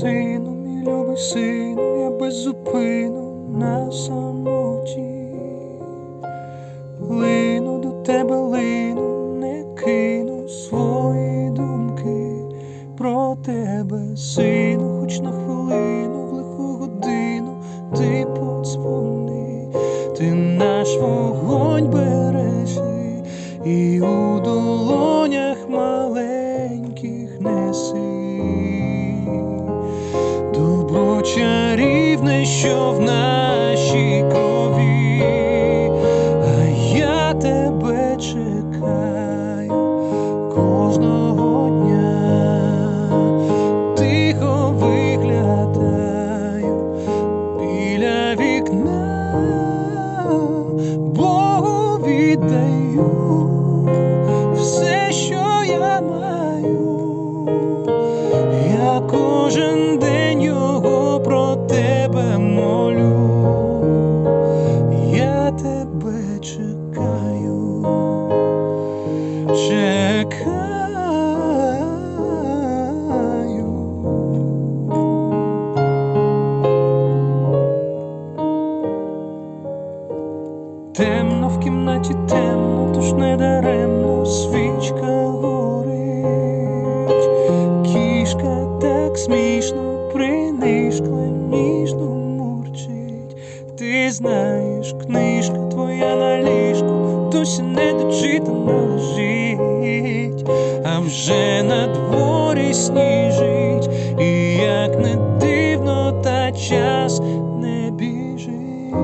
сину, мій любий сину, я без зупину на самоті, лину до тебе лину, не кину свої думки про тебе, сину, хоч на хвилину, в лиху годину ти подзвони, ти наш вогонь бережи і у долонях маленьких неси. Кожен день його про тебе молю, я тебе чекаю, чекаю. Темно в кімнаті темно, тож не даремно. Свічка так смішно принишкла, ніжно мурчить. Ти знаєш, книжка твоя на ліжку, досі не дочитана лежить, а вже на дворі сніжить, і як не дивно, та час не біжить.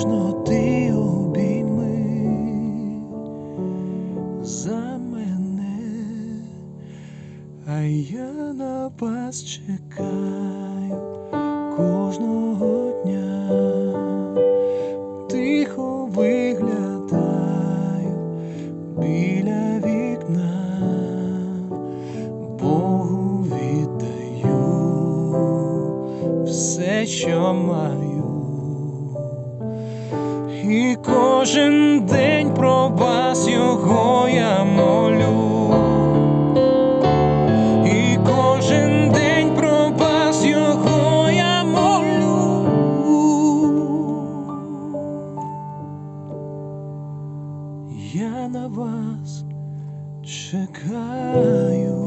Ніжно ти обійми. За мене, а я на вас чекаю кожного дня, тихо виглядаю біля вікна, Богу віддаю все, що маю, і кожен день про вас його я молю. І кожен день про його я молю. Я на вас чекаю.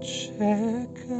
Чекаю.